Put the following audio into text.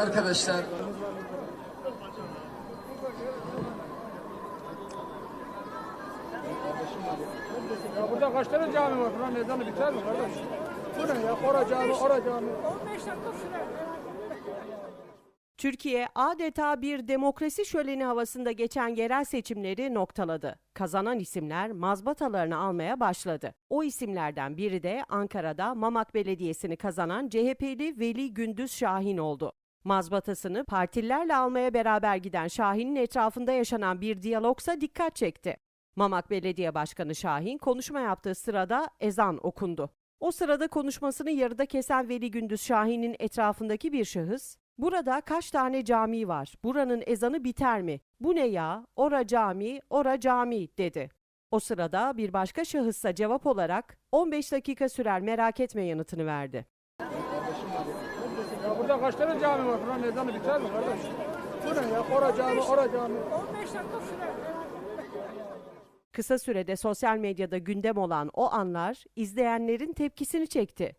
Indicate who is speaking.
Speaker 1: arkadaşlar.
Speaker 2: Ya burada kaç tane cami var? Buranın ezanı biter mi kardeş? Bu ne ya? Ora cami, ora cami.
Speaker 3: Türkiye adeta bir demokrasi şöleni havasında geçen yerel seçimleri noktaladı. Kazanan isimler mazbatalarını almaya başladı. O isimlerden biri de Ankara'da Mamak Belediyesi'ni kazanan CHP'li Veli Gündüz Şahin oldu. Mazbatasını partililerle almaya beraber giden Şahin'in etrafında yaşanan bir diyalogsa dikkat çekti. Mamak Belediye Başkanı Şahin konuşma yaptığı sırada ezan okundu. O sırada konuşmasını yarıda kesen Veli Gündüz Şahin'in etrafındaki bir şahıs, Burada kaç tane cami var? Buranın ezanı biter mi? Bu ne ya? Ora cami, ora cami dedi. O sırada bir başka şahıssa cevap olarak 15 dakika sürer merak etme yanıtını verdi.
Speaker 2: Ya burada kaç tane cami var? Buranın ezanı biter mi kardeş? Bu ne ya? Ora cami, ora cami.
Speaker 3: Kısa sürede sosyal medyada gündem olan o anlar izleyenlerin tepkisini çekti.